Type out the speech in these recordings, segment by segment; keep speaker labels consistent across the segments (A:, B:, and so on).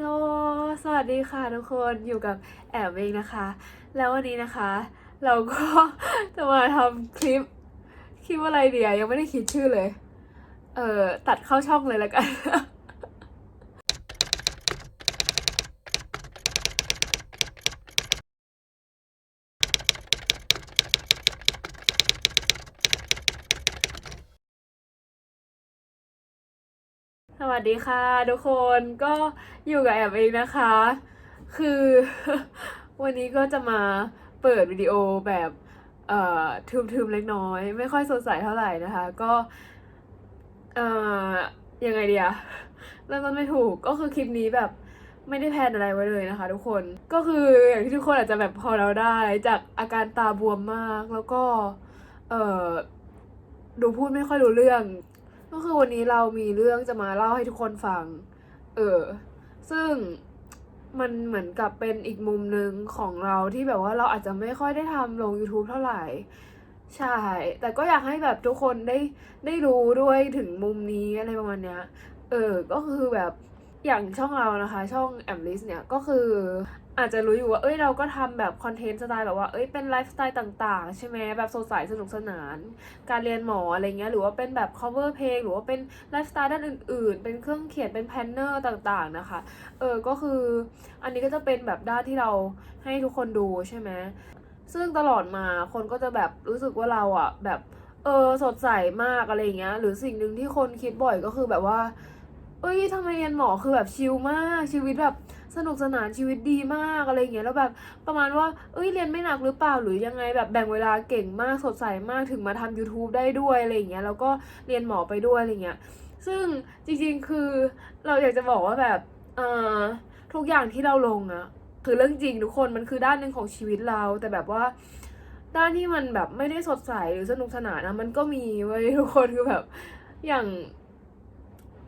A: โลสวัสดีค่ะทุกคนอยู่กับแอบเองนะคะ แล้ววันนี้นะคะ เราก็จะมาทำคลิปคลิปอะไรเดียยังไม่ได้คิดชื่อเลย เออตัดเข้าช่องเลยแล้วกัน ส วัสดีค่ะทุกคนก็อยู่กับแอมเองนะคะ คือ วันนี้ก็จะมาเปิดวิดีโอแบบเอ่อทึมๆเล็กน้อย ไม่ค่อยสดใสเท่าไหร่นะคะ ก็เอ่อยังไงเดียเริ่มต้นไม่ถูกก็คือคลิปนี้แบบไม่ได้แพนอะไรไว้เลยนะคะ ทุกคนก็คืออย่างที่ทุกคนอาจจะแบบพอเราได้จากอาการตาบวมมากแล้วก็เอ่อดูพูดไม่ค่อยรู้เรื่อง ก็คือวันนี้เรามีเรื่องจะมาเล่าให้ทุกคนฟัง เออ ซึ่งมันเหมือนกับเป็นอีกมุมหนึ่งของเราที่แบบว่าเราอาจจะไม่ค่อยได้ทำลง YouTube เท่าไหร่ ใช่ แต่ก็อยากให้แบบทุกคนได้ได้รู้ด้วยถึงมุมนี้อะไรประมาณเนี้ย เออ ก็คือแบบอย่างช่องเรานะคะ ช่องแอมลิสเนี่ยก็คือ อาจจะรู้อยู่ว่า เอ้ย เราก็ทำแบบคอนเทนต์สไตล์แบบว่า เอ้ย เป็นไลฟ์สไตล์ต่าง ๆ ใช่ไหมแบบสดใสสนุกสนาน การเรียนหมออะไรเงี้ย หรือว่าเป็นแบบ cover เพลง หรือว่าเป็นไลฟ์สไตล์ด้านอื่น ๆ เป็นเครื่องเขียน เป็นแพนเนอร์ต่าง ๆ นะคะ เออ ก็คือ อันนี้ก็จะเป็นแบบด้านที่เราให้ทุกคนดูใช่ไหม ซึ่งตลอดมาคนก็จะแบบรู้สึกว่าเราอะแบบ เออ สดใสมากอะไรเงี้ย หรือสิ่งหนึ่งที่คนคิดบ่อยก็คือแบบว่า เอ้ยทำไมเรียนหมอคือแบบชิลมาก ชีวิตแบบ สนุกสนานชีวิตดีมากอะไรอย่างเงี้ยแล้วแบบประมาณว่าเอ้ยเรียนไม่หนักหรือเปล่าหรือยังไงแบบแบ่งเวลาเก่งมากสดใสมากถึงมาทำ YouTube ได้ด้วยอะไรอย่างเงี้ยแล้วก็เรียนหมอไปด้วยอะไรเงี้ยซึ่งจริงๆคือเราอยากจะบอกว่าแบบเอ่อทุกอย่างที่เราลงอะคือเรื่องจริงทุกคนมันคือด้านหนึ่งของชีวิตเราแต่แบบว่าด้านที่มันแบบไม่ได้สดใสหรือสนุกสนานนะมันก็มีไว้ทุกคนคือแบบอย่าง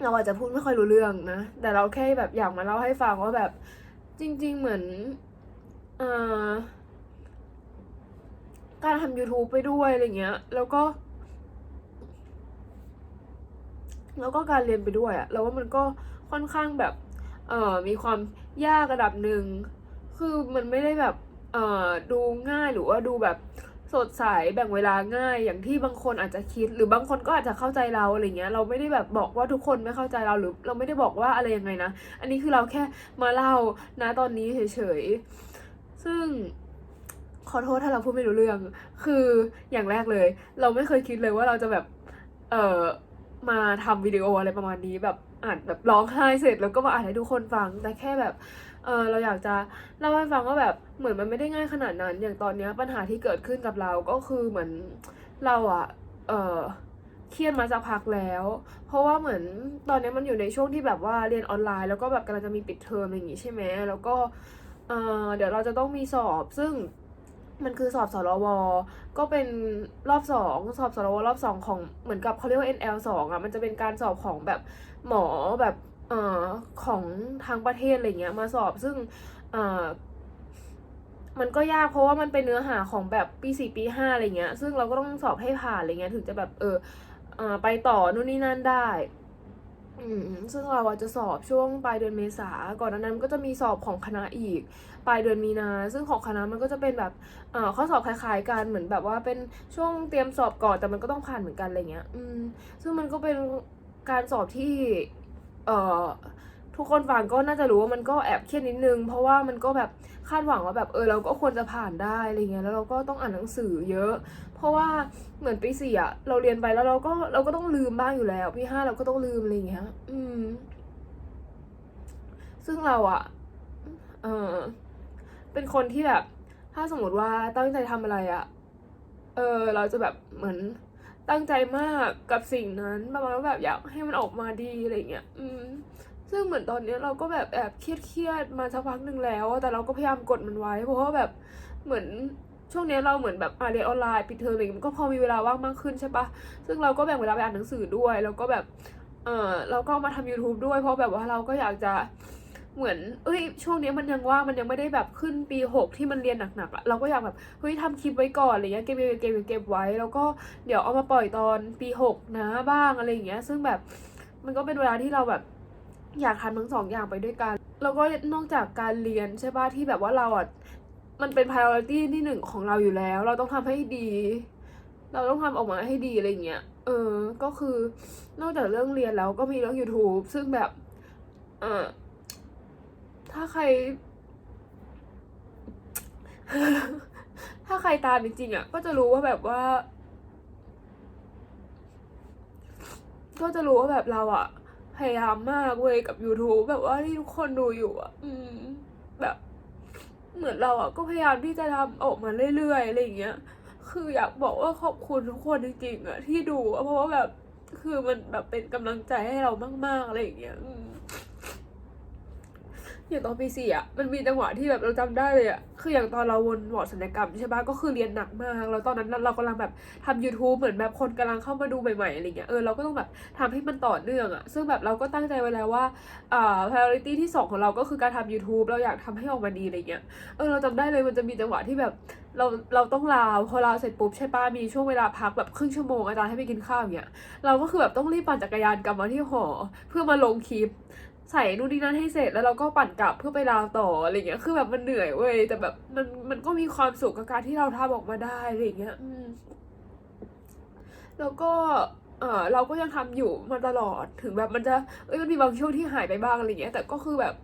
A: เราอาจจะพูดไม่ค่อยรู้เรื่องนะ แต่เราแค่แบบอยากมาเล่าให้ฟังว่าแบบจริง ๆ เหมือนเอ่อการทำ YouTube ไปด้วยอะไรเงี้ย แล้วก็ แล้วก็การเรียนไปด้วยอะเราว่ามันก็ค่อนข้างแบบ เอ่อมีความยากระดับหนึ่ง คือมันไม่ได้แบบ เอ่อดูง่ายหรือว่าดูแบบ สดใสแบ่งเวลาง่าย อย่างที่บางคนอาจจะคิด หรือบางคนก็อาจจะเข้าใจเราอะไรเงี้ยเราไม่ได้แบบบอกว่าทุกคนไม่เข้าใจเราหรือเราไม่ได้บอกว่าอะไรยังไงนะ อันนี้คือเราแค่มาเล่านะตอนนี้เฉยๆ ซึ่งขอโทษถ้าเราพูดไม่รู้เรื่อง คืออย่างแรกเลย เราไม่เคยคิดเลยว่าเราจะแบบ เอ่อ มาทำวิดีโออะไรประมาณนี้แบบอ่านแบบร้องไห้เสร็จแล้วก็มาอ่านให้ทุกคนฟัง แต่แค่แบบ เออเราอยากจะเล่าให้ฟังว่าแบบเหมือนมันไม่ได้ง่ายขนาดนั้น อย่างตอนนี้ปัญหาที่เกิดขึ้นกับเราก็คือเหมือนเราอะเออเครียดมาสักพักแล้ว เพราะว่าเหมือนตอนนี้มันอยู่ในช่วงที่แบบว่าเรียนออนไลน์ แล้วก็แบบกำลังจะมีปิดเทอมอย่างงี้ใช่ไหมแล้วก็เออเดี๋ยวเราจะต้องมีสอบซึ่งมันคือสอบสรวก็เป็นรอบสองสอบสรวรอบสองของเหมือนกับเขาเรียกว่า NL สองอะมันจะเป็นการสอบของแบบหมอแบบ ออของทางประเทศอะไรเงี้ยมาสอบซึ่งมันก็ยากเพราะว่ามันเป็นเนื้อหาของแบบปีสี่ปีห้าอะไรเงี้ย ซึ่งเราก็ต้องสอบให้ผ่านอะไรเงี้ยถึงจะแบบเออไปต่อนู่นนี่นั่นได้อืมซึ่งเราจะสอบช่วงปลายเดือนเมษา ก่อนนั้นก็จะมีสอบของคณะอีก ปลายเดือนมีนา ซึ่งของคณะมันก็จะเป็นแบบเออข้อสอบคล้ายๆกันเหมือนแบบว่าเป็นช่วงเตรียมสอบก่อนแต่มันก็ต้องผ่านเหมือนกันอะไรเงี้ย อืม ซึ่งมันก็เป็นการสอบที่ เอ่อทุกคนฟังก็น่าจะรู้ว่ามันก็แอบเครียดนิดนึง เพราะว่ามันก็แบบคาดหวังว่าแบบเออเราก็ควรจะผ่านได้อะไรเงี้ยแล้วเราก็ต้องอ่านหนังสือเยอะ เพราะว่าเหมือนปีสี่อะเราเรียนไปแล้วเราก็เราก็ต้องลืมบ้างอยู่แล้วปีห้าเราก็ต้องลืมอะไรเงี้ย อืม ซึ่งเราอะเออเป็นคนที่แบบ ถ้าสมมติว่าตั้งใจทำอะไรอะเออเราจะแบบเหมือน ตั้งใจมากกับสิ่งนั้นประมาณว่าแบบอยากให้มันออกมาดีอะไรเงี้ยอืมซึ่งเหมือนตอนนี้เราก็แบบแอบเครียดเครียดๆมาสักพักหนึ่งแล้ว แต่เราก็พยายามกดมันไว้ เพราะว่าแบบเหมือนช่วงนี้เราเหมือนแบบอ่านเรียนออนไลน์ปิดเทอมอะไรเงี้ยมันก็พอมีเวลาว่างมากขึ้นใช่ปะซึ่งเราก็แบ่งเวลาไปอ่านหนังสือด้วย แล้วก็แบบเออเราก็มาทำ YouTube ด้วย เพราะแบบว่าเราก็อยากจะ เหมือน เอ้ย ช่วงนี้มันยังว่างมันยังไม่ได้แบบขึ้นปีหกที่มันเรียนหนักๆอะเราก็อยากแบบ เฮ้ยทำคลิปไว้ก่อนอะไรเงี้ย เก็บเก็บเก็บเก็บไว้ แล้วก็เดี๋ยวเอามาปล่อยตอนปีหกนะบ้างอะไรอย่างเงี้ย ซึ่งแบบ มันก็เป็นเวลาที่เราแบบ อยากทำทั้งสองอย่างไปด้วยกัน แล้วก็นอกจากการเรียนใช่ป่ะ ที่แบบว่าเราอะมันเป็น priority ที่หนึ่งของเราอยู่แล้ว เราต้องทำให้ดี เราต้องทำออกมาให้ดีอะไรเงี้ย เออ ก็คือนอกจากเรื่องเรียนแล้วก็มีเรื่อง YouTube ซึ่งแบบ เออ ถ้าใคร ถ้าใครตามจริงๆอะ ก็จะรู้ว่าแบบว่า ก็จะรู้ว่าแบบเราอะ พยายามมากเว้ยกับ YouTube แบบว่าที่ทุกคนดูอยู่อะ อืม แบบ เหมือนเราอะ ก็พยายามที่จะทำออกมาเรื่อยๆอะไรอย่างเงี้ย คืออยากบอกว่าขอบคุณทุกคนจริงๆอะ ที่ดู เพราะว่าแบบ คือมันแบบเป็นกำลังใจให้เรามากๆอะไรอย่างเงี้ย อืม อย่างตอนปีสี่อะมันมีจังหวะที่แบบเราจำได้เลยอะคืออย่างตอนเราวนวอร์ดศัลยกรรมใช่ปะก็คือเรียนหนักมาก แล้วตอนนั้นเรากำลังแบบทำ YouTube เหมือนแบบคนกำลังเข้ามาดูใหม่ๆอะไรเงี้ยเออเราก็ต้องแบบทำให้มันต่อเนื่องอะซึ่งแบบเราก็ตั้งใจไว้แล้วว่าอ่า priority ที่สองของเราก็คือการทำ YouTube เราอยากทำให้ออกมาดีอะไรเงี้ยเออเราจำได้เลยมันจะมีจังหวะที่แบบเราเราต้องลาพอลาเสร็จปุ๊บใช่ป้ะมีช่วงเวลาพักแบบครึ่งชั่วโมงอาจารย์ให้ไปกินข้าวอย่างเงี้ยเราก็คือแบบต้องรีบปั่นจักรยานกลับมาที่หอ เพื่อมาลงคลิป ใส่นู่นนี่นั่นให้เสร็จแล้วเราก็ปั่นกลับเพื่อไปลาต่ออะไรเงี้ย คือแบบมันเหนื่อยเว้ยแต่แบบมันมันก็มีความสุขกับการที่เราทำออกมาได้อะไรเงี้ยอืมแล้วก็เออเราก็ยังทำอยู่มาตลอดถึงแบบมันจะเอ้ยมันมีบางช่วงที่หายไปบ้างอะไรเงี้ย แต่ก็คือแบบ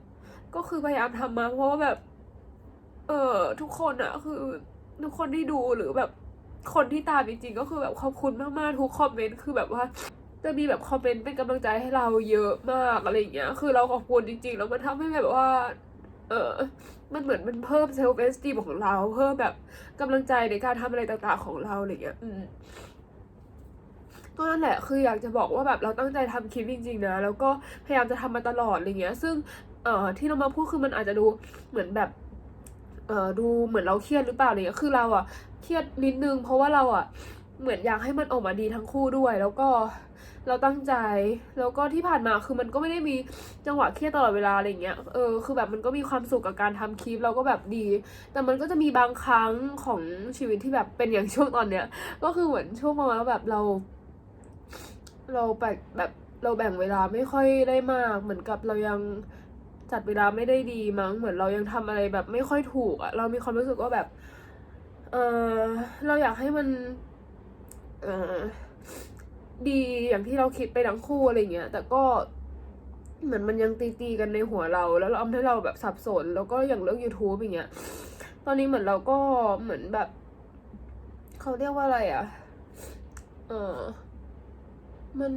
A: ก็คือพยายามทำมาเพราะว่าแบบ เออทุกคนอะคือทุกคนที่ดูหรือแบบคนที่ตามจริงๆก็คือแบบขอบคุณมากๆทุกคอมเมนต์คือแบบว่า จะมีแบบคอมเมนต์เป็นกำลังใจให้เราเยอะมากอะไรอย่างเงี้ย คือเราขอบคุณจริง ๆ แล้วมันทำให้แบบว่า เออมันเหมือนมันเพิ่มเซลฟ์เอสตีของเรา เพิ่มแบบกำลังใจในการทำอะไรต่างๆของเราอะไรอย่างเงี้ย อืมก็นั่นแหละ คืออยากจะบอกว่าแบบเราตั้งใจทำคลิปจริงๆนะ แล้วก็พยายามจะทำมาตลอดอะไรเงี้ย ซึ่ง เอ่อ ที่เรามาพูดคือมันอาจจะดูเหมือนแบบ เอ่อ ดูเหมือนเราเครียดหรือเปล่าอะไรเงี้ย คือเราอะเครียดนิดนึง เพราะว่าเราอะ เหมือนอยากให้มันออกมาดีทั้งคู่ด้วย แล้วก็เราตั้งใจ แล้วก็ที่ผ่านมาคือมันก็ไม่ได้มีจังหวะเครียดตลอดเวลาอะไรเงี้ย เออ คือแบบมันก็มีความสุขกับการทำคลิปเราก็แบบดี แต่มันก็จะมีบางครั้งของชีวิตที่แบบเป็นอย่างช่วงตอนเนี้ย ก็คือเหมือนช่วงประมาณแบบเรา เราแบบแบบเราแบ่งเวลาไม่ค่อยได้มาก เหมือนกับเรายังจัดเวลาไม่ได้ดีมั้ง เหมือนเรายังทำอะไรแบบไม่ค่อยถูกอะเรามีความรู้สึกว่าแบบ เออเราอยากให้มัน ดีอย่างที่เราคิดไปทั้งคู่อะไรเงี้ย แต่ก็เหมือนมันยังตีตีๆกันในหัวเรา แล้วเราทำให้เราแบบสับสน แล้วก็อย่างเรื่อง YouTube อย่างเงี้ย ตอนนี้เหมือนเราก็เหมือนแบบ เขาเรียกว่าอะไรอะ เออมัน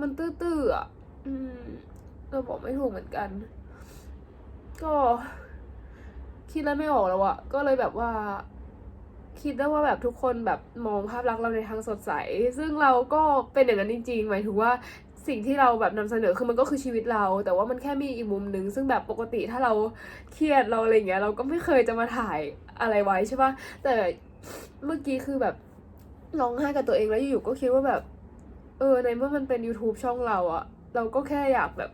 A: มันตื้อๆอะ อืม เราบอกไม่ถูกเหมือนกัน ก็ คิดแล้วไม่ออกแล้วอะก็เลยแบบว่า คิดได้ว่าแบบทุกคนแบบมองภาพลักษณ์เราในทางสดใส ซึ่งเราก็เป็นอย่างนั้นจริงๆหมายถึงว่าสิ่งที่เราแบบนำเสนอคือมันก็คือชีวิตเรา แต่ว่ามันแค่มีอีกมุมหนึ่งซึ่งแบบปกติถ้าเราเครียดเราอะไรเงี้ยเราก็ไม่เคยจะมาถ่ายอะไรไว้ใช่ปะแต่เมื่อกี้คือแบบร้องไห้กับตัวเองแล้วอยู่ๆก็คิดว่าแบบ เออในเมื่อมันเป็น YouTube ช่องเราอะเราก็แค่อยากแบบ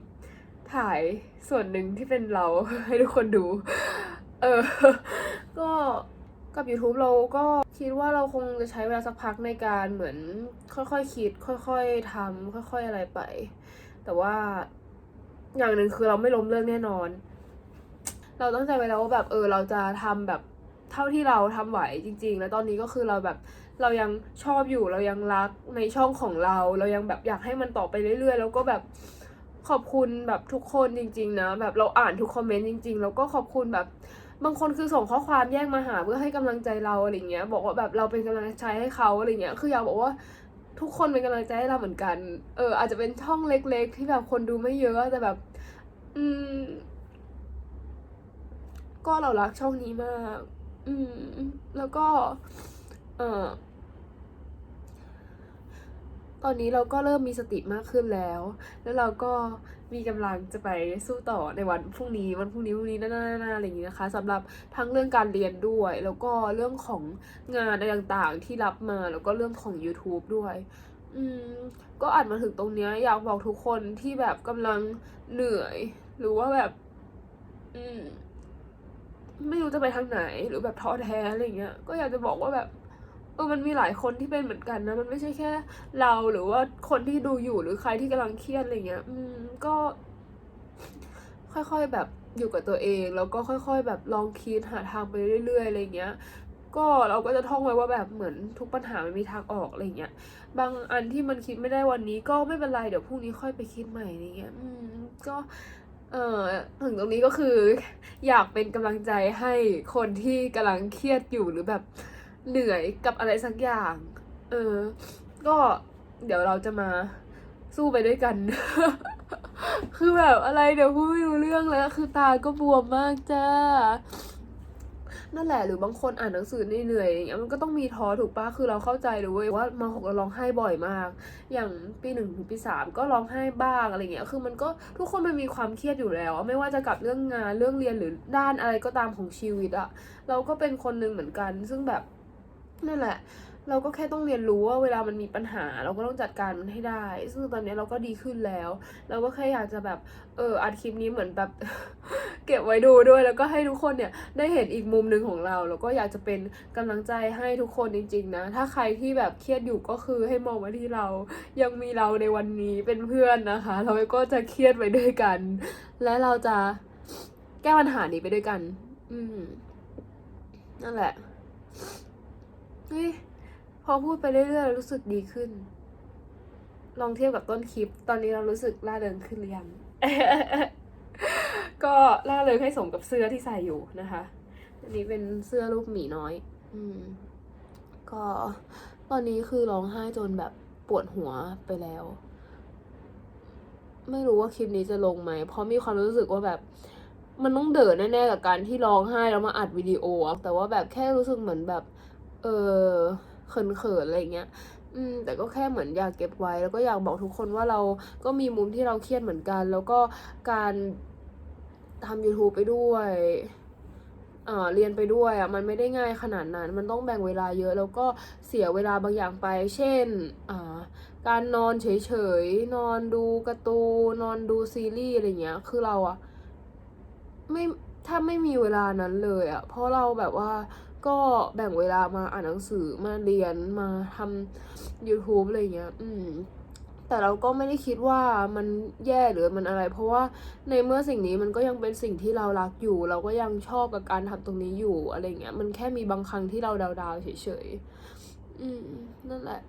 A: ถ่ายส่วนหนึ่งที่เป็นเราให้ทุกคนดู เออ ก็กับ YouTube เราก็คิดว่าเราคงจะใช้เวลาสักพักในการเหมือนค่อยๆคคิด ค่อย ๆทำค่อย ๆอะไรไป แต่ว่าอย่างหนึ่งคือเราไม่ล้มเลิกแน่นอน เราตั้งใจไว้แล้วว่าแบบเออเราจะทำแบบเท่าที่เราทำไหวจริง ๆ แล้วตอนนี้ก็คือเราแบบเรายังชอบอยู่เรายังรักในช่องของเรา เรายังแบบอยากให้มันต่อไปเรื่อย ๆ แล้วก็แบบขอบคุณแบบทุกคนจริง ๆ นะ แบบเราอ่านทุกคอมเมนต์จริง ๆ แล้วก็ขอบคุณแบบ บางคนคือส่งข้อความแยกมาหาเพื่อให้กำลังใจเราอะไรเงี้ย บอกว่าแบบเราเป็นกำลังใจให้เขาอะไรเงี้ย คืออยากบอกว่าทุกคนเป็นกำลังใจให้เราเหมือนกัน เออ อาจจะเป็นช่องเล็ก ๆ ที่แบบคนดูไม่เยอะแต่แบบ อืม ก็เรารักช่องนี้มาก อืม แล้วก็ เออ ตอนนี้เราก็เริ่มมีสติมากขึ้นแล้ว แล้วเราก็มีกำลังจะไปสู้ต่อในวันพรุ่งนี้วันพรุ่งนี้พรุ่งนี้น้าหน้าอะไรอย่างนี้นะคะสำหรับทั้งเรื่องการเรียนด้วย แล้วก็เรื่องของงานอะไรต่างๆ ที่รับมาแล้วก็เรื่องของ YouTube ด้วยอืมก็อ่านมาถึงตรงเนี้ยอยากบอกทุกคนที่แบบกำลังเหนื่อย หรือว่าแบบ อืมไม่รู้จะไปทางไหนหรือแบบท้อแท้อะไรเงี้ย ก็อยากจะบอกว่าแบบ เออมันมีหลายคนที่เป็นเหมือนกันนะ มันไม่ใช่แค่ เราหรือว่าคนที่ดูอยู่หรือใครที่กำลังเครียดอะไรเงี้ย อืมก็ ค่อยๆแบบอยู่กับตัวเอง แล้วก็ค่อย ๆ แบบลองคิดหาทางไปเรื่อยๆอะไรเงี้ย ก็เราก็จะท่องไว้ว่าแบบเหมือนทุกปัญหามันมีทางออกอะไรเงี้ย บางอันที่มันคิดไม่ได้วันนี้ ก็ไม่เป็นไรเดี๋ยวพรุ่งนี้ค่อยไปคิดใหม่อะไรเงี้ย อืมก็เออถึงตรงนี้ก็คือ อยากเป็นกำลังใจให้คนที่กำลังเครียดอยู่หรือแบบ เหนื่อยกับอะไรสักอย่าง เออ ก็เดี๋ยวเราจะมาสู้ไปด้วยกัน คือแบบอะไรเดี๋ยวพูดไม่รู้เรื่องแล้ว คือตาก็บวมมากจ้า นั่นแหละหรือบางคนอ่านหนังสือเหนื่อยอย่างเงี้ยมันก็ต้องมีท้อถูกปะคือเราเข้าใจเลยเว้ยว่ามหกเราร้องไห้บ่อยมาก อย่างปีหนึ่งถึงปีสามก็ร้องไห้บ้างอะไรเงี้ย คือมันก็ทุกคนมันมีความเครียดอยู่แล้ว ไม่ว่าจะกับเรื่องงานเรื่องเรียนหรือด้านอะไรก็ตามของชีวิตอะเราก็เป็นคนหนึ่งเหมือนกัน ซึ่งแบบ นั่นแหละ เราก็แค่ต้องเรียนรู้ว่าเวลามันมีปัญหา เราก็ต้องจัดการมันให้ได้ ซึ่งตอนนี้เราก็ดีขึ้นแล้ว เราก็แค่อยากจะแบบเอออัดคลิปนี้เหมือนแบบเก็บไว้ดูด้วย แล้วก็ให้ทุกคนเนี่ยได้เห็นอีกมุมหนึ่งของเรา แล้วก็อยากจะเป็นกำลังใจให้ทุกคนจริง ๆ นะ ถ้าใครที่แบบเครียดอยู่ก็คือให้มองมาที่เรา ยังมีเราในวันนี้เป็นเพื่อนนะคะ เราก็จะเครียดไปด้วยกัน และเราจะแก้ปัญหานี้ไปด้วยกัน อืมนั่นแหละ เฮ้ยพอพูดไปเรื่อยๆรู้สึกดีขึ้น ลองเทียบกับต้นคลิป ตอนนี้เรารู้สึกล่าเริงขึ้นหรือยัง ก็ล่าเริงให้สมกับเสื้อที่ใส่อยู่นะคะ อันนี้เป็นเสื้อรูปหมีน้อย อืม ก็ตอนนี้คือร้องไห้จนแบบปวดหัวไปแล้ว ไม่รู้ว่าคลิปนี้จะลงไหม เพราะมีความรู้สึกว่าแบบ มันต้องเดินแน่ๆกับการที่ร้องไห้แล้วมาอัดวิดีโออะแต่ว่าแบบแค่รู้สึกเหมือนแบบ เออเขินๆอะไรเงี้ย อืม แต่ก็แค่เหมือนอยากเก็บไว้ แล้วก็อยากบอกทุกคนว่าเราก็มีมุมที่เราเครียดเหมือนกัน แล้วก็การทำ YouTube ไปด้วยเอ่อเรียนไปด้วยอะมันไม่ได้ง่ายขนาดนั้น มันต้องแบ่งเวลาเยอะ แล้วก็เสียเวลาบางอย่างไป เช่นอ่าการนอนเฉยๆ นอนดูการ์ตูนนอนดูซีรีส์อะไรเงี้ย คือเราอะไม่ถ้าไม่มีเวลานั้นเลยอะเพราะเราแบบว่า ก็แบ่งเวลามาอ่านหนังสือมาเรียนมาทำ YouTube อะไรเงี้ย อืม แต่เราก็ไม่ได้คิดว่ามันแย่หรือมันอะไร เพราะว่าในเมื่อสิ่งนี้มันก็ยังเป็นสิ่งที่เรารักอยู่ เราก็ยังชอบกับการทำตรงนี้อยู่อะไรเงี้ย มันแค่มีบางครั้งที่เราดาวๆเฉยๆ อืม นั่นแหละ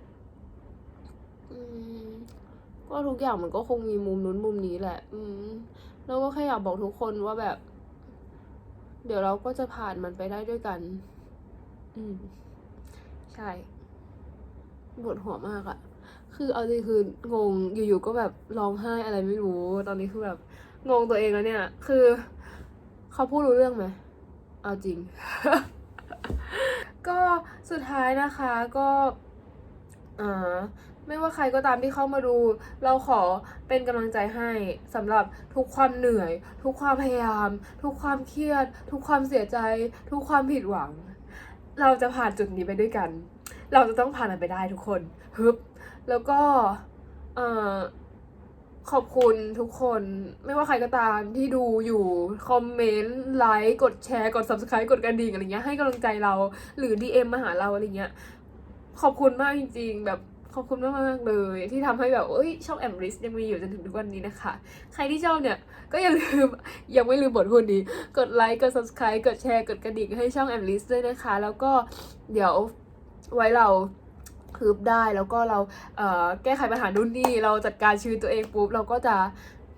A: อืมก็ทุกอย่างมันก็คงมีมุมนู้นมุมนี้แหละ อืม แล้วก็แค่อยากบอกทุกคนว่าแบบ เดี๋ยวเราก็จะผ่านมันไปได้ด้วยกัน อืม ใช่ปวดหัวมากอะคือเอาจริงคืองงอยู่ๆก็แบบร้องไห้อะไรไม่รู้ ตอนนี้คือแบบงงตัวเองแล้วเนี่ย คือเขาพูดรู้เรื่องไหมเอาจริง ก็สุดท้ายนะคะก็อ่าไม่ว่าใครก็ตามที่เข้ามาดู เราขอเป็นกำลังใจให้สำหรับทุกความเหนื่อย ทุกความพยายาม ทุกความเครียด ทุกความเสียใจ ทุกความผิดหวัง เราจะผ่านจุดนี้ไปด้วยกัน เราจะต้องผ่านมันไปได้ทุกคนฮึบแล้วก็เอ่อขอบคุณทุกคนไม่ว่าใครก็ตามที่ดูอยู่ คอมเมนต์ไลค์กดแชร์กด subscribe กดกระดิ่งอะไรเงี้ยให้กำลังใจเราหรือ DM มาหาเราอะไรเงี้ย ขอบคุณมากจริง ๆ แบบ อบคุณมากๆเลย ที่ทำให้แบบเอ้ยช่องแอมริสยังมีอยู่จนถึงทุกวันนี้นะคะ ใครที่ชอบเนี่ย ก็อย่าลืมยังไม่ลืมบทพูดนี้ กดไลค์กด subscribe กดแชร์กดกระดิ่งให้ช่องแอมริสด้วยนะคะ แล้วก็เดี๋ยวไว้เราคืบได้แล้วก็เราเแก้ไขปัญหานู่นนี่เราจัดการชีวิตตัวเองปุ๊บเราก็จะ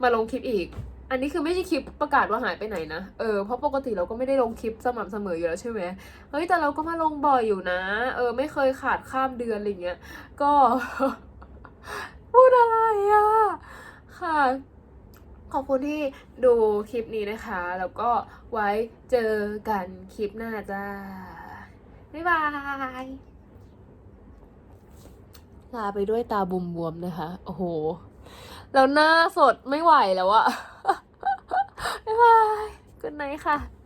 A: มาลงคลิปอีก อันนี้คือไม่ใช่คลิปประกาศว่าหายไปไหนนะ เออ เพราะปกติเราก็ไม่ได้ลงคลิปสม่ำเสมออยู่แล้วใช่ไหมเฮ้ย แต่เราก็มาลงบ่อยอยู่นะ เออ ไม่เคยขาดข้ามเดือนอะไรเงี้ย ก็ พูดอะไรอะค่ะ ขอบคุณที่ดูคลิปนี้นะคะ แล้วก็ไว้เจอกันคลิปหน้าจ้า บ๊ายบายลาไปด้วยตาบวมๆนะคะ โอ้โห แล้วหน้าสดไม่ไหวแล้วอะ ไหนท์ค่ะ